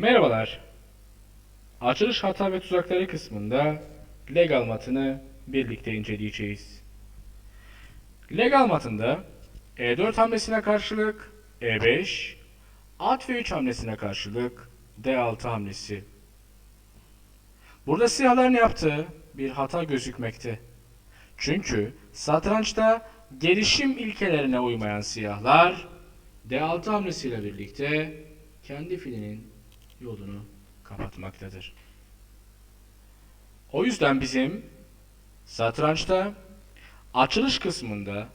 Merhabalar. Açılış hata ve tuzakları kısmında legal matını birlikte inceleyeceğiz. Legal matında E4 hamlesine karşılık E5, at ve 3 hamlesine karşılık D6 hamlesi. Burada siyahların yaptığı bir hata gözükmekte. Çünkü satrançta gelişim ilkelerine uymayan siyahlar D6 hamlesiyle birlikte kendi filinin yolunu kapatmaktadır. O yüzden bizim satrançta açılış kısmında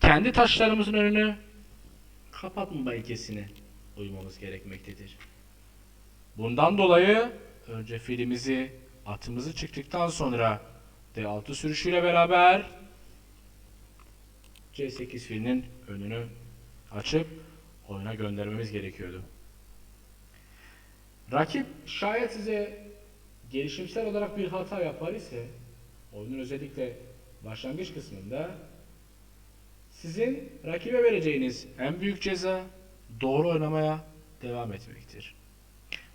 kendi taşlarımızın önünü kapatmama ilkesine uymamız gerekmektedir. Bundan dolayı önce filimizi atımızı çıktıktan sonra D6 sürüşüyle beraber C8 filinin önünü açıp oyuna göndermemiz gerekiyordu. Rakip şayet size gelişimsel olarak bir hata yapar ise oyunun özellikle başlangıç kısmında sizin rakibe vereceğiniz en büyük ceza doğru oynamaya devam etmektir.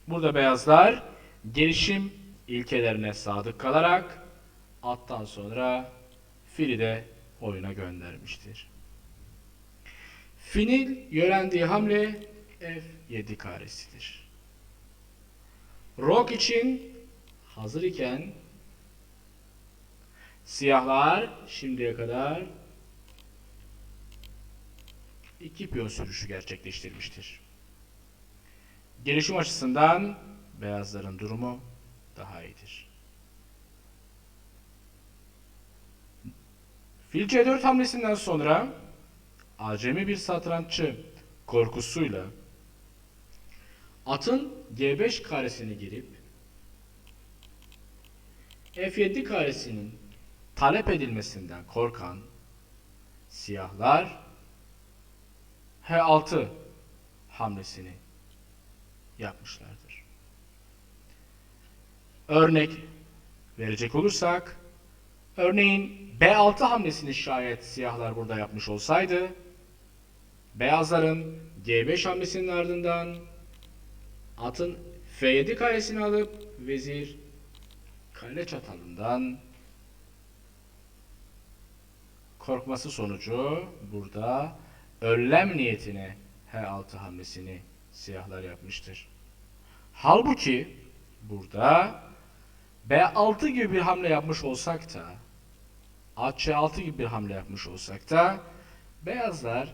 Burada beyazlar gelişim ilkelerine sadık kalarak attan sonra fili de oyuna göndermiştir. Finil yöneldiği hamle F7 karesidir. Rock için hazır iken siyahlar şimdiye kadar iki piyon sürüşü gerçekleştirmiştir. Gelişim açısından beyazların durumu daha iyidir. Fil C4 hamlesinden sonra acemi bir satranççı korkusuyla atın G5 karesini girip F7 karesinin talep edilmesinden korkan siyahlar H6 hamlesini yapmışlardır. Örnek verecek olursak örneğin B6 hamlesini şayet siyahlar burada yapmış olsaydı beyazların G5 hamlesinin ardından atın F7 karesini alıp vezir kale çatalından korkması sonucu burada önlem niyetine H6 hamlesini siyahlar yapmıştır. Halbuki burada B6 gibi bir hamle yapmış olsak da at C6 gibi bir hamle yapmış olsak da beyazlar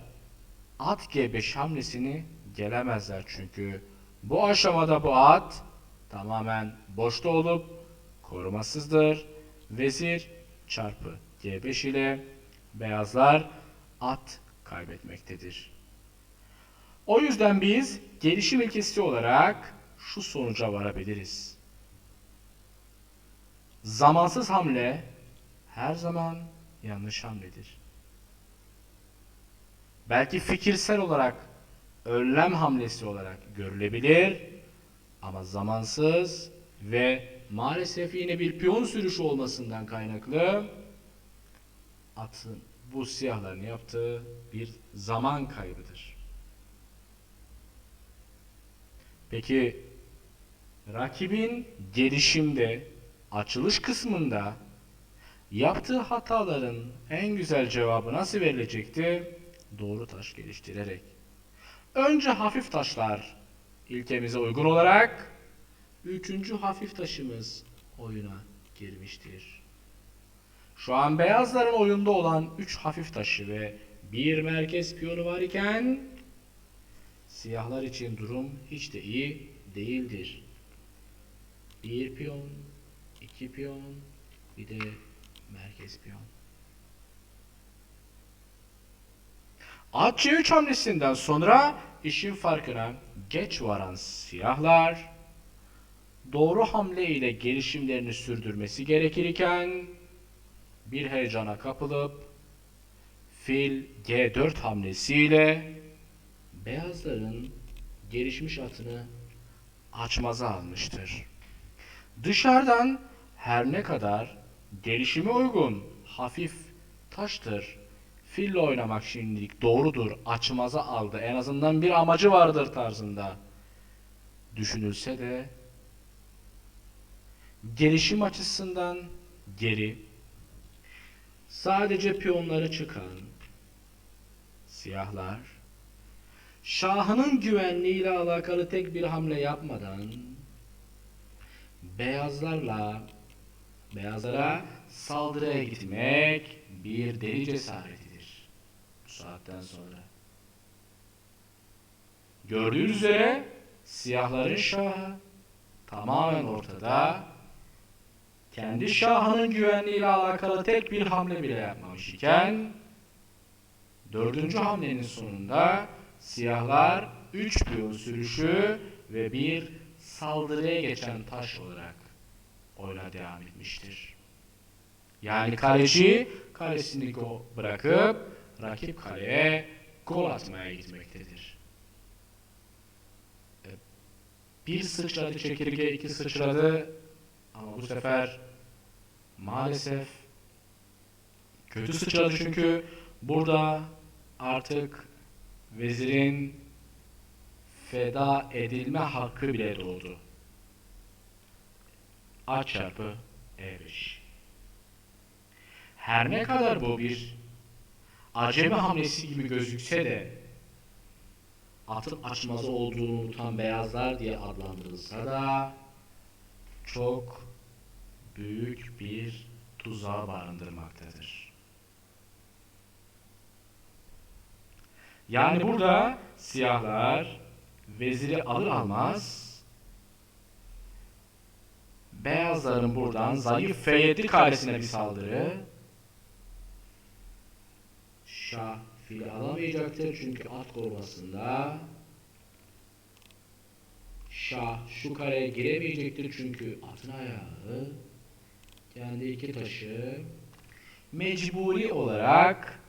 at G5 hamlesini gelemezler çünkü bu aşamada bu at tamamen boşta olup korumasızdır. Vezir çarpı G5 ile beyazlar at kaybetmektedir. O yüzden biz gelişim ilkesi olarak şu sonuca varabiliriz. Zamansız hamle her zaman yanlış hamledir. Belki fikirsel olarak önlem hamlesi olarak görülebilir ama zamansız ve maalesef yine bir piyon sürüşü olmasından kaynaklı atın bu siyahların yaptığı bir zaman kaybıdır. Peki rakibin gelişimde açılış kısmında yaptığı hataların en güzel cevabı nasıl verilecekti? Doğru taş geliştirerek. Önce hafif taşlar ilkemize uygun olarak üçüncü hafif taşımız oyuna girmiştir. Şu an beyazların oyunda olan 3 hafif taşı ve bir merkez piyonu var iken siyahlar için durum hiç de iyi değildir. Bir piyon, iki piyon, bir de merkez piyon. At C3 hamlesinden sonra işin farkına geç varan siyahlar doğru hamle ile gelişimlerini sürdürmesi gerekirken bir heyecana kapılıp fil G4 hamlesiyle beyazların gelişmiş atını açmaza almıştır. Dışarıdan her ne kadar gelişime uygun hafif taştır. Fille oynamak şimdilik doğrudur. Açmaza aldı. En azından bir amacı vardır tarzında. düşünülse de gelişim açısından geri sadece piyonları çıkan siyahlar Şahının güvenliğiyle alakalı tek bir hamle yapmadan beyazlarla beyazlara saldırıya gitmek bir deli cesaretidir. Saatten sonra. Gördüğünüz üzere siyahların şahı tamamen ortada. Kendi şahının güvenliğiyle alakalı tek bir hamle bile yapmamış iken dördüncü hamlenin sonunda siyahlar 3 piyon sürüşü ve bir saldırıya geçen taş olarak oyuna devam etmiştir. Yani kaleci kalesini bırakıp rakip kaleye gol atmaya gitmektedir. E, Bir sıçradı çekirge, iki sıçradı ama bu sefer maalesef kötü sıçradı çünkü burada artık vezirin feda edilme hakkı bile doğdu. A çarpı E5. Her ne kadar bu bir acemi hamlesi gibi gözükse de atın açmazı olduğunu unutan beyazlar diye adlandırılsa da çok büyük bir tuzağı barındırmaktadır. Yani burada siyahlar veziri alır almaz beyazların buradan zayıf F7 karesine bir saldırı Şah fili alamayacaktır çünkü at korumasında Şah şu kareye giremeyecektir çünkü atın ayağı kendi iki taşı mecburi olarak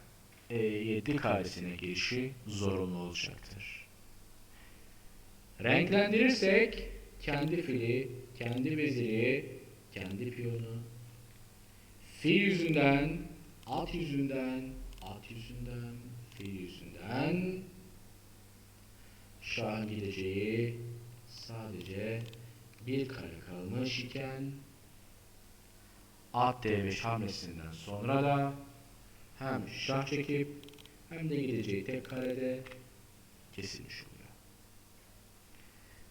E7 karesine girişi zorunlu olacaktır. Renklendirirsek kendi fili, kendi veziri, kendi piyonu fil yüzünden, at yüzünden, at yüzünden, fil yüzünden şahın gideceği sadece bir kare kalmış iken at D5 hamlesinden sonra da hem şah çekip hem de gideceği tek karede kesilmiş oluyor.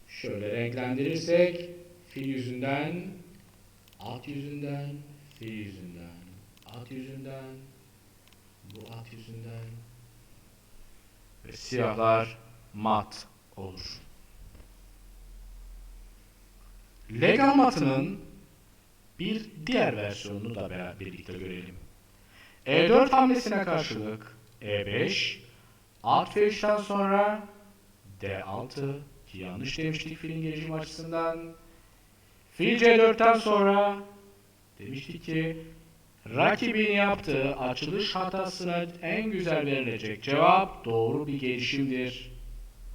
Şöyle renklendirirsek fil yüzünden, at yüzünden, fil yüzünden, at yüzünden, bu at yüzünden ve siyahlar mat olur. Legal matının bir diğer versiyonunu da birlikte görelim. E4 hamlesine karşılık E5, at F3'ten sonra D6 ki yanlış demiştik filin gelişim açısından. Fil C4'ten sonra demiştik ki rakibin yaptığı açılış hatasına en güzel verilecek cevap doğru bir gelişimdir.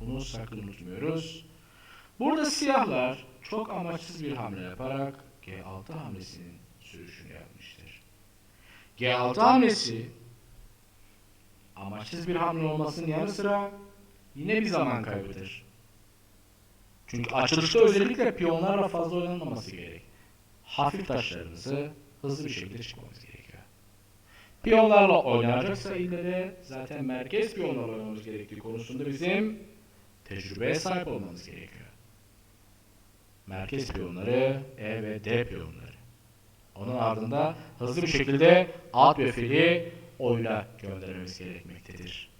Bunu sakın unutmuyoruz. Burada siyahlar çok amaçsız bir hamle yaparak G6 hamlesinin sürüşünü yapmıştır. G6 hamlesi amaçsız bir hamle olmasının yanı sıra yine bir zaman kaybıdır. Çünkü açılışta özellikle piyonlarla fazla oynanmaması gerek. Hafif taşlarınızı hızlı bir şekilde çıkmamız gerekiyor. Piyonlarla oynanacaksa de zaten merkez piyonlarla oynamamız gerektiği konusunda bizim tecrübeye sahip olmamız gerekiyor. Merkez piyonları E ve D piyonları. Onun ardında hızlı bir şekilde at ve fili oyuna göndermemiz gerekmektedir.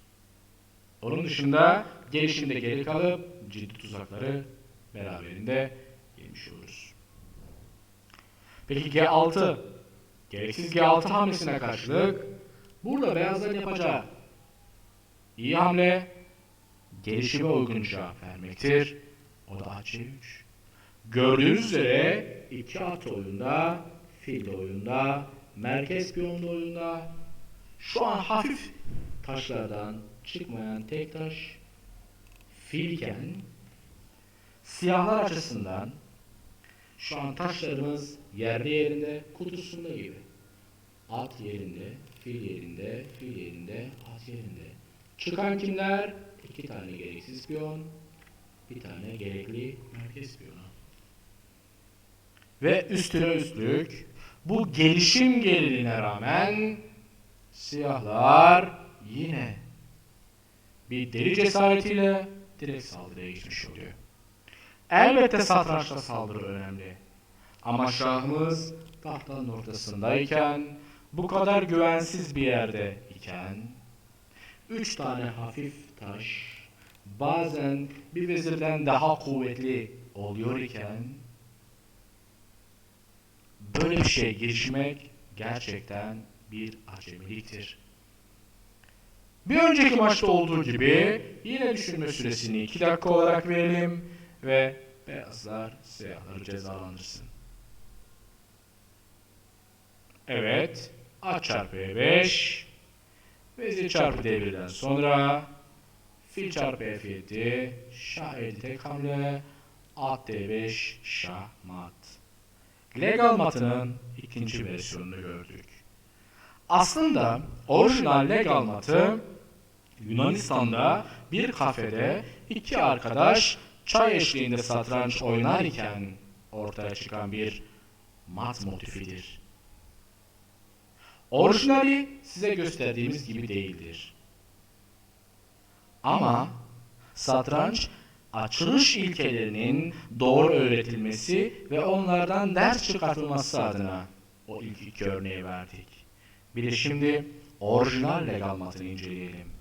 Onun dışında gelişimde geri kalıp ciddi tuzakları beraberinde yemiş oluruz. Peki G6 gereksiz G6 hamlesine karşılık burada beyazların yapacağı iyi hamle gelişime uygun cevap vermektir. O da AC3. Gördüğünüz üzere iki at oyunda, fil oyunda, merkez piyon da oyunda. Şu an hafif taşlardan çıkmayan tek taş filken siyahlar açısından şu an taşlarımız yerli yerinde kutusunda gibi. At yerinde, fil yerinde, fil yerinde, at yerinde. Çıkan kimler? İki tane gereksiz piyon. bir tane gerekli merkez piyonu. Ve üstüne üstlük bu gelişim geriliğine rağmen siyahlar yine bir deli cesaretiyle direkt saldırıya geçmiş oluyor. Elbette satrançta saldırı önemli. Ama şahımız tahtanın ortasındayken, bu kadar güvensiz bir yerde iken, üç tane hafif taş, bazen bir vezirden daha kuvvetli oluyor iken, böyle bir şey girişmek gerçekten bir acemiliktir. Bir önceki maçta olduğu gibi yine düşünme süresini 2 dakika olarak verelim ve beyazlar siyahları cezalandırsın. Evet. At çarpı E5. Vezir çarpı D1'den sonra fil çarpı F7. Şah el tek hamle. At D5. Şah mat. Legal matının ikinci versiyonunu gördük. Aslında orijinal legal matı Yunanistan'da bir kafede iki arkadaş çay eşliğinde satranç oynarken ortaya çıkan bir mat motifidir. Orijinali size gösterdiğimiz gibi değildir. Ama satranç açılış ilkelerinin doğru öğretilmesi ve onlardan ders çıkartılması adına o ilk iki örneği verdik. Bir de şimdi orijinal legal matını inceleyelim.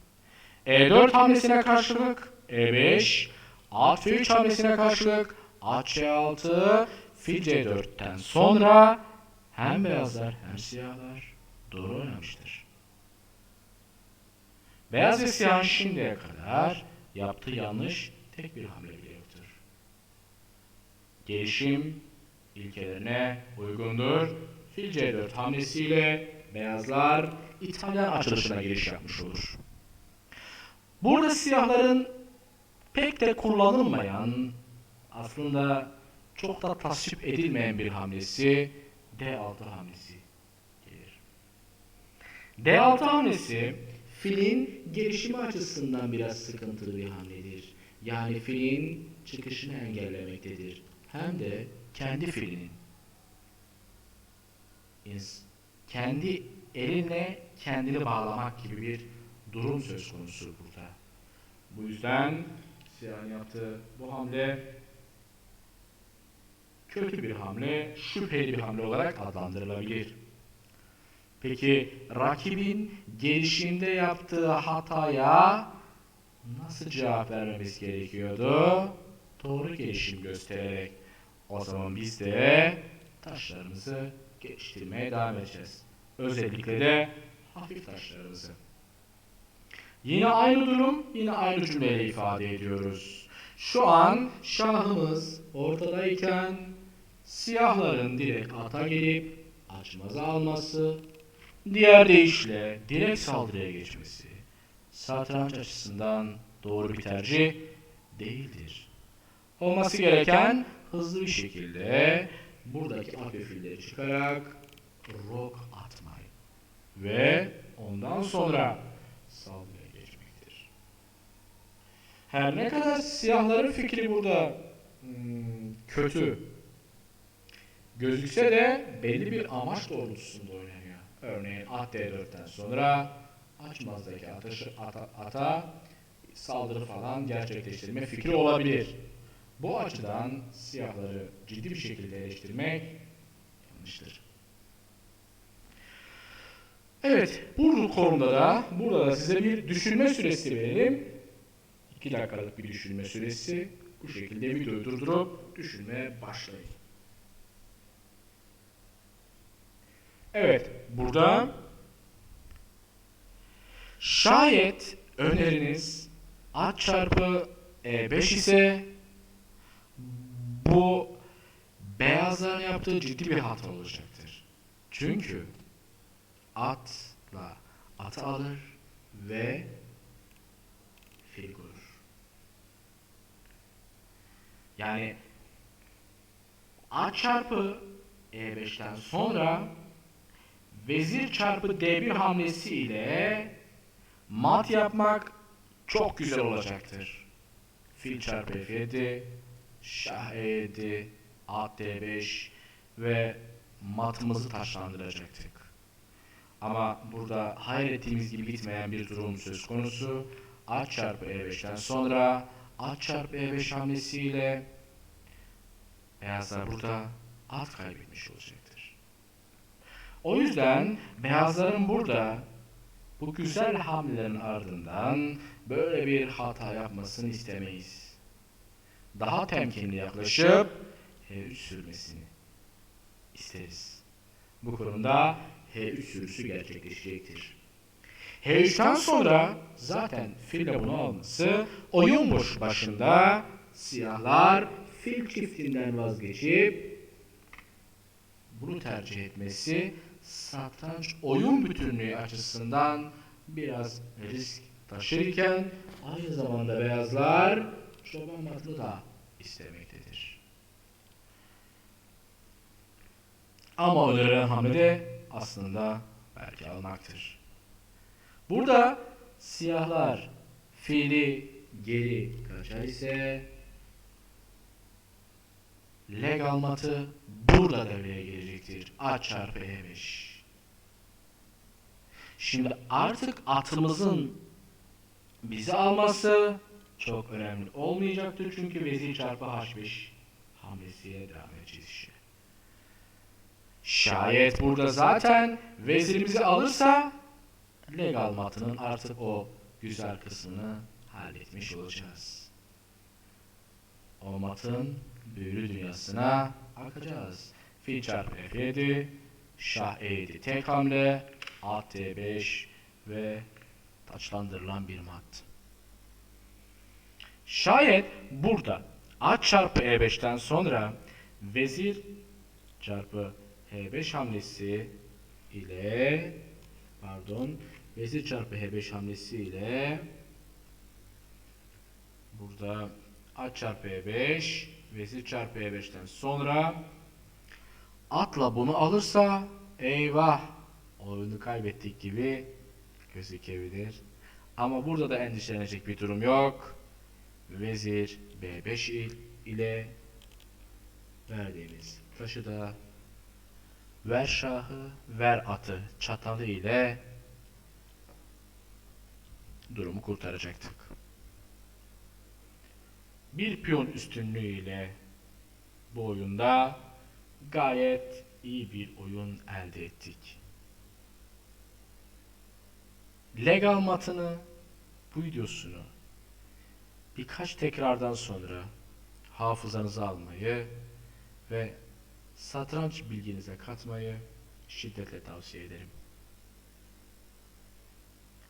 E4 hamlesine karşılık E5, at F3 hamlesine karşılık at C6, fil C4'ten sonra hem beyazlar hem siyahlar doğru oynamıştır. Beyaz ve siyah şimdiye kadar yaptığı yanlış tek bir hamle bile yoktur. Gelişim ilkelerine uygundur. Fil C4 hamlesiyle beyazlar İtalyan açılışına giriş yapmış olur. Burada siyahların pek de kullanılmayan, aslında çok da tasvip edilmeyen bir hamlesi D6 hamlesi gelir. D6 hamlesi filin gelişimi açısından biraz sıkıntılı bir hamledir. Yani filin çıkışını engellemektedir. Hem de kendi filinin. Kendi elinle kendini bağlamak gibi bir durum söz konusu burada. Bu yüzden siyahın yaptığı bu hamle kötü bir hamle, şüpheli bir hamle olarak adlandırılabilir. Peki rakibin gelişimde yaptığı hataya nasıl cevap vermemiz gerekiyordu? Doğru gelişim göstererek. O zaman biz de taşlarımızı geliştirmeye devam edeceğiz. Özellikle de hafif taşlarımızı. Yine aynı durum, yine aynı cümleyle ifade ediyoruz. Şu an şahımız ortadayken siyahların direkt ata gelip açmaza alması, diğer deyişle direkt saldırıya geçmesi satranç açısından doğru bir tercih değildir. Olması gereken hızlı bir şekilde buradaki at ve filleri çıkarak rok atmayı ve ondan sonra geçmektir. Her ne kadar siyahların fikri burada hmm, kötü gözükse de belli bir amaç doğrultusunda oynanıyor. Örneğin at D4'ten sonra açmazdaki atışı, ata, ata saldırı falan gerçekleştirme fikri olabilir. Bu açıdan siyahları ciddi bir şekilde eleştirmek yanlıştır. Evet, bu konuda da burada da size bir düşünme süresi verelim. 2 dakikalık bir düşünme süresi. Bu şekilde videoyu durdurup düşünmeye başlayın. Evet, burada şayet öneriniz at çarpı E5 ise bu beyazların yaptığı ciddi bir hata olacaktır. Çünkü atla atı alır ve fil kurur. Yani at çarpı E5'ten sonra vezir çarpı D1 hamlesi ile mat yapmak çok güzel olacaktır. fil çarpı f7, şah e7, at d5 ve matımızı taşlandıracaktık. Ama burada hayal ettiğimiz gibi gitmeyen bir durum söz konusu. At çarpı e5'ten sonra at çarpı e5 hamlesiyle beyazlar burada at kaybetmiş olacaktır. O yüzden beyazların burada bu güzel hamlelerin ardından böyle bir hata yapmasını istemeyiz. Daha temkinli yaklaşıp H3 sürmesini isteriz. Bu konuda H3 sürüsü gerçekleşecektir. H3'ten sonra zaten fille bunu alması oyun boş başında siyahlar fil çiftinden vazgeçip bunu tercih etmesi satranç oyun bütünlüğü açısından biraz risk taşırken aynı zamanda beyazlar çoban matını da istemektedir. Ama önerilen hamle de aslında belki almaktır. Burada siyahlar fili geri kaçar ise legal matı burada devreye girecektir. A çarpı E5. Şimdi artık atımızın bizi alması çok önemli olmayacaktır. Çünkü vezir çarpı H5 hamlesiyle devam edeceğiz. Şayet burada zaten vezirimizi alırsa legal matının artık o güzel kısmını halletmiş olacağız. O matın büyülü dünyasına akacağız. Fil çarpı F7, şah E7 tek hamle, at D5 ve taçlandırılan bir mat. Şayet burada at çarpı E5'ten sonra vezir çarpı H5 hamlesi ile pardon vezir çarpı H5 hamlesi ile burada at çarpı E5 vezir çarpı E5'ten sonra atla bunu alırsa eyvah oyunu kaybettik gibi gözükebilir. Ama burada da endişelenecek bir durum yok. Vezir B5 il- ile verdiğimiz taşı da ver şahı, ver atı çatalı ile durumu kurtaracaktık. Bir piyon üstünlüğü ile bu oyunda gayet iyi bir oyun elde ettik. Legal matını bu videosunu birkaç tekrardan sonra hafızanıza almayı ve satranç bilginize katmayı şiddetle tavsiye ederim.